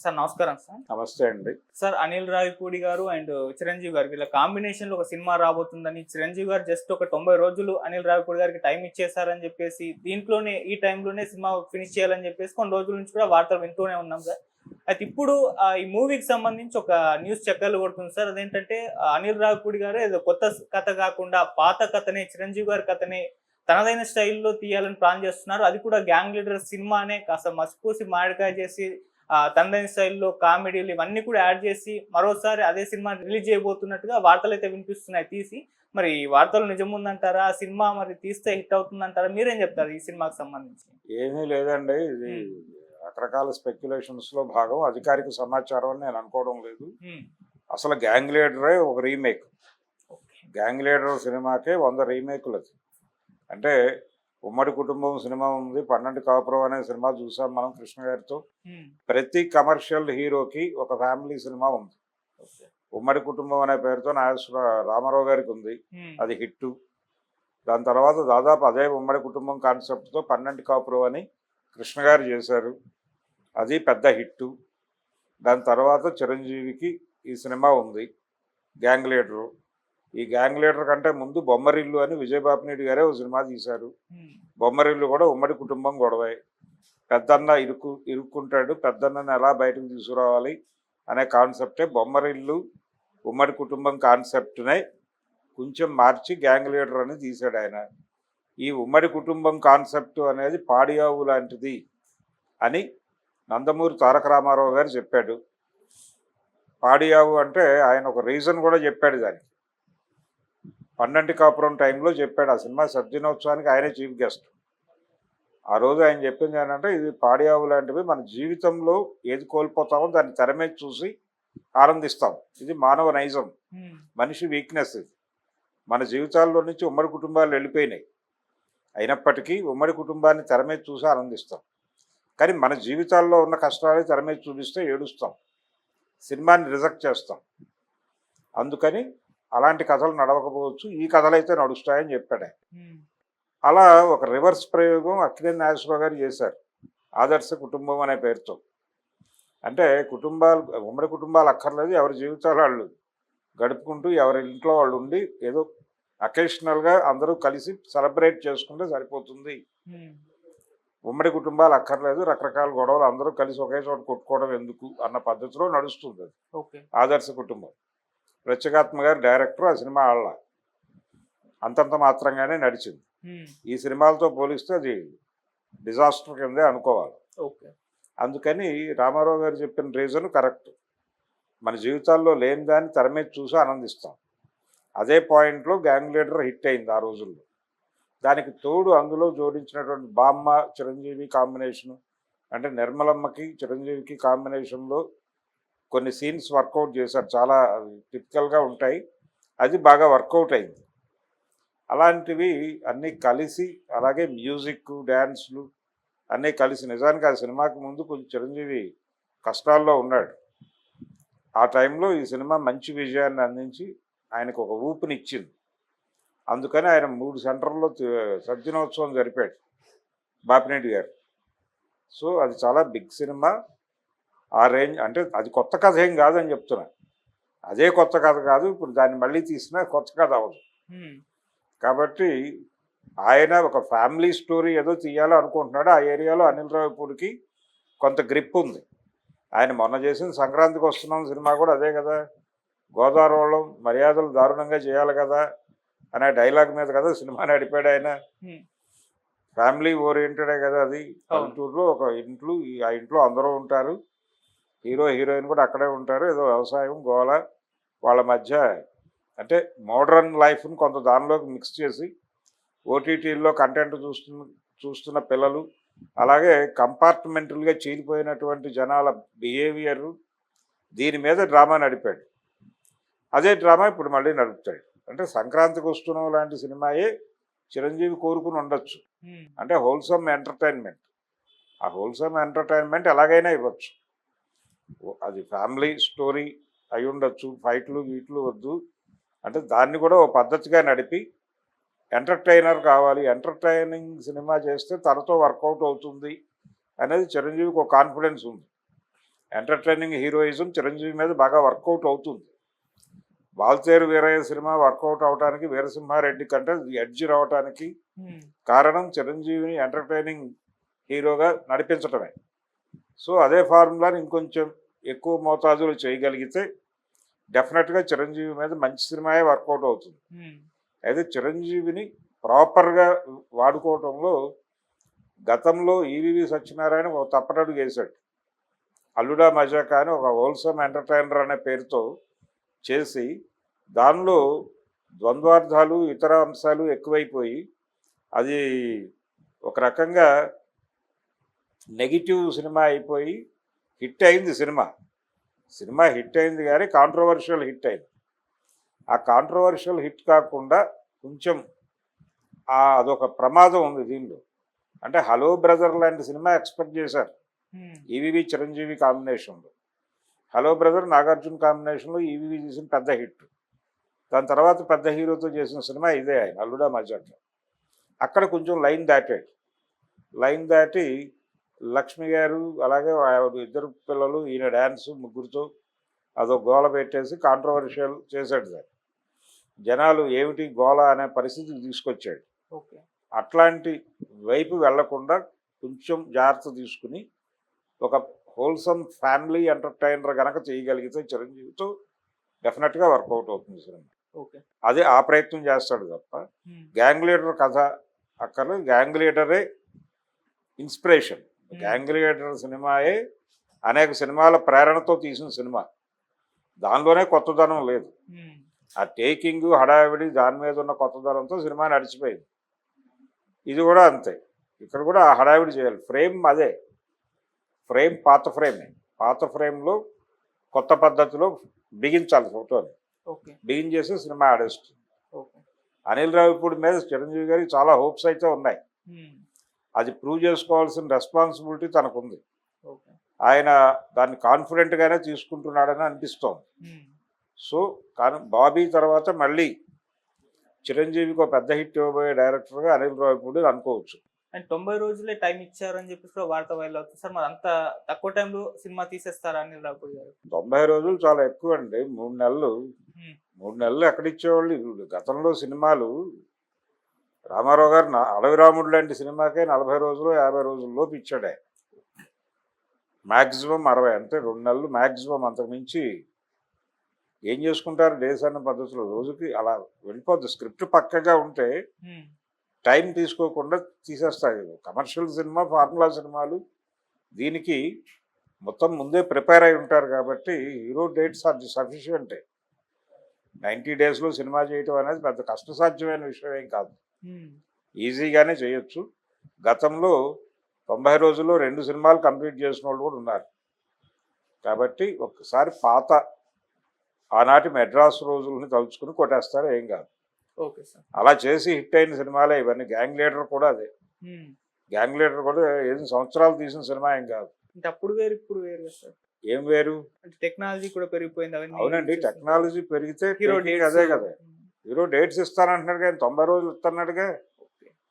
Sir నమస్కారం sir. నమస్తే అండి. సార్ అనిల్ రావిపూడి గారు అండ్ చిరంజీవి గారు వీళ్ళ కాంబినేషన్లో ఒక సినిమా రాబోతుందని చిరంజీవి గారు జస్ట్ ఒక తొంభై రోజులు అనిల్ రావిపూడి గారికి టైం ఇచ్చేసారని చెప్పేసి దీంట్లోనే ఈ టైంలోనే సినిమా ఫినిష్ చేయాలని చెప్పేసి కొన్ని రోజుల నుంచి కూడా వార్తలు వింటూనే ఉన్నాం సార్. అయితే ఇప్పుడు ఈ మూవీకి సంబంధించి ఒక న్యూస్ చక్కర్లు కొడుతుంది సార్. అదేంటంటే అనిల్ రావిపూడి గారు ఏదో కొత్త కథ కాకుండా పాత కథనే చిరంజీవి గారి కథనే తనదైన స్టైల్లో తీయాలని ప్లాన్ చేస్తున్నారు. అది కూడా గ్యాంగ్ లీడర్ సినిమానే కాస్త మసిపూసి మామిడికాయ చేసి ఆ, తనదైన స్టైల్లో కామెడీలు ఇవన్నీ కూడా యాడ్ చేసి మరోసారి అదే సినిమా రిలీజ్ చేయబోతున్నట్టుగా వార్తలు అయితే వినిపిస్తున్నాయి. తీసి మరి ఈ వార్తలు నిజం ఉందంటారా? ఆ సినిమా మరి తీస్తే హిట్ అవుతుందంటారా? మీరేం చెప్తారు ఈ సినిమాకి సంబంధించి? ఏమీ లేదండి. ఇది రకరకాల స్పెక్యులేషన్స్లో భాగం. అధికారిక సమాచారం అని నేను అనుకోవడం లేదు. అసలు గ్యాంగ్ లీడరే ఒక రీమేక్. గ్యాంగ్ లీడర్ సినిమాకే వంద రీమేకులు అది అంటే ఉమ్మడి కుటుంబం సినిమా ఉంది. పన్నెండు కాపురం అనే సినిమా చూసాం మనం కృష్ణ గారితో. ప్రతి కమర్షియల్ హీరోకి ఒక ఫ్యామిలీ సినిమా ఉంది. ఉమ్మడి కుటుంబం అనే పేరుతో నాగేశ్వర రామారావు గారికి ఉంది. అది హిట్ దాని తర్వాత దాదాపు అదే ఉమ్మడి కుటుంబం కాన్సెప్ట్తో పన్నెండు కాపురం అని కృష్ణ గారు చేశారు. అది పెద్ద హిట్ దాని తర్వాత చిరంజీవికి ఈ సినిమా ఉంది. Gang leader. ఈ గ్యాంగ్ లీడర్ కంటే ముందు బొమ్మరిల్లు అని విజయబాపినేడు గారే ఒక సినిమా తీశారు. బొమ్మరిల్లు కూడా ఉమ్మడి కుటుంబం గొడవే. పెద్దన్న ఇరుక్కు ఇరుక్కుంటాడు. పెద్దన్నని ఎలా బయటకు తీసుకురావాలి అనే కాన్సెప్టే బొమ్మరిల్లు ఉమ్మడి కుటుంబం కాన్సెప్ట్నే కొంచెం మార్చి గ్యాంగ్ లీడర్ అని తీశాడు ఆయన. ఈ ఉమ్మడి కుటుంబం కాన్సెప్ట్ అనేది పాడియావు లాంటిది అని నందమూరి తారక రామారావు గారు చెప్పాడు. పాడియావు అంటే ఆయన ఒక రీజన్ కూడా చెప్పాడు దానికి. పన్నెండు కాపురం టైంలో చెప్పాడు ఆ సినిమా సద్దినోత్సవానికి ఆయనే చీఫ్ గెస్ట్. ఆ రోజు ఆయన చెప్పింది ఏంటంటే ఇది పాడియావు లాంటివి మన జీవితంలో ఏది కోల్పోతామో దాన్ని తెర మీద చూసి ఆనందిస్తాం. ఇది మానవ నైజం. మనిషి వీక్నెస్ ఇది. మన జీవితాల్లో నుంచి ఉమ్మడి కుటుంబాలు వెళ్ళిపోయినాయి. అయినప్పటికీ ఉమ్మడి కుటుంబాన్ని తెర మీద చూసి ఆనందిస్తాం. కానీ మన జీవితాల్లో ఉన్న కష్టాలు తెర మీద చూపిస్తే ఏడుస్తాం. సినిమాని రిజెక్ట్ చేస్తాం. అందుకని అలాంటి కథలు నడవకపోవచ్చు. ఈ కథలు అయితే నడుస్తాయని చెప్పాడు. అలా ఒక రివర్స్ ప్రయోగం అక్కినేని నాగేశ్వరరావు గారు చేశారు. ఆదర్శ కుటుంబం అనే పేరుతో. అంటే కుటుంబాలు ఉమ్మడి కుటుంబాలు అక్కర్లేదు ఎవరి జీవితాలు వాళ్ళు గడుపుకుంటూ ఎవరి ఇంట్లో వాళ్ళు ఉండి ఏదో అకేషనల్గా అందరూ కలిసి సెలబ్రేట్ చేసుకుంటే సరిపోతుంది. ఉమ్మడి కుటుంబాలు అక్కర్లేదు రకరకాల గొడవలు అందరూ కలిసి ఒకే చోట కొట్టుకోవడం ఎందుకు అన్న పద్ధతిలో నడుస్తుంది ఆదర్శ కుటుంబం. ప్రత్యేగాత్మ గారు డైరెక్టర్ ఆ సినిమా ఆళ్ళ. అంతంత మాత్రంగానే నడిచింది. ఈ సినిమాలతో పోలిస్తే అది డిజాస్టర్ కిందే అనుకోవాలి. ఓకే. అందుకని రామారావు గారు చెప్పిన రీజన్ కరెక్ట్. మన జీవితాల్లో లేని దాన్ని తెర మీద చూసి ఆనందిస్తాం. అదే పాయింట్లో గ్యాంగ్ లీడర్ హిట్ అయింది ఆ రోజుల్లో. దానికి తోడు అందులో జోడించినటువంటి బామ్మ చిరంజీవి కాంబినేషను అంటే నిర్మలమ్మకి చిరంజీవికి కాంబినేషన్లో కొన్ని సీన్స్ వర్కౌట్ చేశారు. చాలా టిపికల్గా ఉంటాయి. అది బాగా వర్కౌట్ అయింది. అలాంటివి అన్నీ కలిసి అలాగే మ్యూజిక్ డ్యాన్స్లు అన్నీ కలిసి నిజానికి ఆ సినిమాకి ముందు కొంచెం చిరంజీవి కష్టాల్లో ఉన్నాడు. ఆ టైంలో ఈ సినిమా మంచి విజయాన్ని అందించి ఆయనకు ఒక ఊపునిచ్చింది. అందుకని ఆయన మూడు సెంటర్లో సద్దినోత్సవం జరిపాడు. బాపినేటి గారు. సో అది చాలా బిగ్ సినిమా. ఆ రేంజ్ అంటే అది కొత్త కథ ఏం కాదని చెప్తున్నా. అదే కొత్త కథ కాదు ఇప్పుడు దాన్ని మళ్ళీ తీసినా కొత్త కథ అవ్వదు. కాబట్టి ఆయన ఒక ఫ్యామిలీ స్టోరీ ఏదో తీయాలో అనుకుంటున్నాడు ఆ ఏరియాలో అనిల్ రావిపూడికి కొంత గ్రిప్ ఉంది. ఆయన మొన్న చేసిన సంక్రాంతికి వస్తున్నాం సినిమా కూడా అదే కదా. గోదావరి వాళ్ళం మర్యాదలు దారుణంగా చేయాలి కదా అనే డైలాగ్ మీద కదా సినిమా నడిపాడు ఆయన. ఫ్యామిలీ ఓరియంటెడే కదా అది. పల్లెటూరులో ఒక ఇంట్లో ఈ- ఆ ఇంట్లో అందరూ ఉంటారు. హీరో హీరోయిన్ కూడా అక్కడే ఉంటారు. ఏదో వ్యవసాయం గోల వాళ్ళ మధ్య అంటే మోడర్న్ లైఫ్ని కొంత దానిలోకి మిక్స్ చేసి ఓటీటీల్లో కంటెంట్ చూస్తున్న చూస్తున్న పిల్లలు అలాగే కంపార్ట్మెంటల్గా చీలిపోయినటువంటి జనాల బిహేవియర్ దీని మీద డ్రామా నడిపాడు. అదే డ్రామా ఇప్పుడు మళ్ళీ నడుపుతాడు. అంటే సంక్రాంతికి వస్తున్నాం లాంటి సినిమాయే చిరంజీవి కోరుకుని ఉండొచ్చు. అంటే హోల్సమ్ ఎంటర్టైన్మెంట్. ఆ హోల్సమ్ ఎంటర్టైన్మెంట్ ఎలాగైనా ఇవ్వచ్చు. అది ఫ్యామిలీ స్టోరీ అయి ఉండొచ్చు. ఫైట్లు గీట్లు వద్దు. అంటే దాన్ని కూడా ఓ పద్ధతిగా నడిపి ఎంటర్టైనర్ కావాలి. ఎంటర్టైనింగ్ సినిమా చేస్తే తనతో వర్కౌట్ అవుతుంది అనేది చిరంజీవికి ఒక కాన్ఫిడెన్స్ ఉంది. ఎంటర్టైనింగ్ హీరోయిజం చిరంజీవి మీద బాగా వర్కౌట్ అవుతుంది. వాల్తేరు వీరయ్య సినిమా వర్కౌట్ అవడానికి వీరసింహారెడ్డి కంటే ఎడ్జ్ రావడానికి కారణం చిరంజీవిని ఎంటర్టైనింగ్ హీరోగా నడిపించటమే. సో అదే ఫార్ములాని ఇంకొంచెం ఎక్కువ మోతాదులో చేయగలిగితే డెఫినెట్గా చిరంజీవి మీద మంచి సినిమాయే వర్కౌట్ అవుతుంది. అయితే చిరంజీవిని ప్రాపర్గా వాడుకోవటంలో గతంలో ఈవివి సత్యనారాయణ ఒక తప్పటడుగు వేశాడు అల్లుడా మజాకా అని ఒక హోల్సమ్ ఎంటర్టైనర్ అనే పేరుతో చేసి దానిలో ద్వంద్వార్థాలు ఇతర అంశాలు ఎక్కువైపోయి అది ఒక రకంగా నెగిటివ్ సినిమా అయిపోయి హిట్ అయింది సినిమా. సినిమా హిట్ అయింది కానీ కాంట్రవర్షియల్ హిట్ అయింది. ఆ కాంట్రవర్షియల్ హిట్ కాకుండా కొంచెం అదొక ప్రమాదం ఉంది దీనిలో. అంటే హలో బ్రదర్ లాంటి సినిమా ఎక్స్పెక్ట్ చేశారు. ఈవీవి చిరంజీవి కాంబినేషన్లో హలో బ్రదర్ నాగార్జున కాంబినేషన్లో ఈవీవి చేసిన పెద్ద హిట్. దాని తర్వాత పెద్ద హీరోతో చేసిన సినిమా ఇదే ఆయన అల్లుడా మజాక అక్కడ కొంచెం లైన్ దాటాడు. లైన్ దాటి లక్ష్మి గారు అలాగే ఇద్దరు పిల్లలు ఈయన డ్యాన్స్ ముగ్గురితో అదో గోల పెట్టేసి కాంట్రవర్షియల్ చేశాడు దాన్ని జనాలు ఏమిటి గోల అనే పరిస్థితికి తీసుకొచ్చాడు. ఓకే. అట్లాంటి వైపు వెళ్ళకుండా కొంచెం జాగ్రత్త తీసుకుని ఒక హోల్సమ్ ఫ్యామిలీ ఎంటర్టైనర్ గనక చేయగలిగితే చిరంజీవితో డెఫినెట్గా వర్కౌట్ అవుతుంది సినిమా ఓకే. అదే ఆ ప్రయత్నం చేస్తాడు తప్ప గ్యాంగ్ లీడర్ కథ అక్కడ గ్యాంగ్ లీడరే ఇన్స్పిరేషన్ గ్యాంగ్ లీడర్ సినిమాయే అనేక సినిమాల ప్రేరణతో తీసిన సినిమా. దానిలోనే కొత్తదనం లేదు. ఆ టేకింగ్ హడావిడి దాని మీద ఉన్న కొత్తదనంతో సినిమా నడిచిపోయింది. ఇది కూడా అంతే. ఇక్కడ కూడా ఆ హడావిడి చేయాలి. ఫ్రేమ్ అదే. ఫ్రేమ్ పాత ఫ్రేమే. పాత ఫ్రేమ్లో కొత్త పద్ధతిలో బిగించాలి ఫోటోని. బిగించేసి సినిమా ఆడేస్తుంది. అనిల్ రావిపూడి మీద చిరంజీవి గారికి చాలా హోప్స్ అయితే ఉన్నాయి. అది ప్రూవ్ చేసుకోవాల్సిన రెస్పాన్సిబిలిటీ తనకుంది. ఆయన దాన్ని కాన్ఫిడెంట్గానే తీసుకుంటున్నాడని అనిపిస్తోంది. ఉమ్, సో కానీ బాబీ తర్వాత మళ్ళీ చిరంజీవికి ఒక పెద్ద హిట్ ఇవ్వబోయే డైరెక్టర్గా అనిల్ రావిపూడి అనుకోవచ్చు. అండ్ తొంభై రోజులే టైం ఇచ్చారని చెప్పేసి వార్త వైల్ అవుతుంది. సార్ మరి అంత తక్కువ టైంలో సినిమా తీసేస్తారా అనిల్ రాపూడి గారు? తొంభై రోజులు చాలా ఎక్కువ అండి మూడు నెలలు. ఉమ్, మూడు నెలలు ఎక్కడ ఇచ్చేవాళ్ళు? గతంలో సినిమాలు రామారావు గారు అడవి రాముడు లాంటి సినిమాకే నలభై రోజులు యాభై రోజుల్లోపు ఇచ్చాడే. మ్యాక్సిమం అరవై అంటే రెండు నెలలు మ్యాక్సిమం అంతకు మించి ఏం చేసుకుంటారు డేస్ అన్న పద్ధతిలో? రోజుకి అలా వెళ్ళిపోద్ది. స్క్రిప్ట్ పక్కగా ఉంటే టైం తీసుకోకుండా తీసేస్తాయి. కమర్షియల్ సినిమా ఫార్ములా సినిమాలు దీనికి మొత్తం ముందే ప్రిపేర్ అయి ఉంటారు కాబట్టి హీరో డేట్స్ ఆర్ సఫిషియంటే. నైంటీ డేస్లో సినిమా చేయటం అనేది పెద్ద కష్టసాధ్యమైన విషయం ఏం కాదు. ఈజీగానే చేయొచ్చు. గతంలో తొంభై రోజుల్లో రెండు సినిమాలు కంప్లీట్ చేసిన వాళ్ళు కూడా ఉన్నారు. కాబట్టి ఒక్కసారి పాత ఆనాటి మెడ్రాస్ రోజుల్ని తలుచుకుని కొట్టేస్తారు ఏం కాదు. అలా చేసి హిట్ అయిన సినిమాలే ఇవన్నీ. గ్యాంగ్ లీడర్ కూడా అదే. గ్యాంగ్ లీడర్ కూడా ఎనిమిది సంవత్సరాలు తీసిన సినిమా ఏం కాదు. అప్పుడు వేరు ఇప్పుడు వేరు ఏం వేరు? టెక్నాలజీ కూడా పెరిగిపోయింది అవన్నీ అవునండి. టెక్నాలజీ పెరిగితే హీరో అదే కదా. హీరో డేట్స్ ఇస్తానంటున్నాడు కానీ తొంభై రోజులు ఇస్తున్నాడుగా.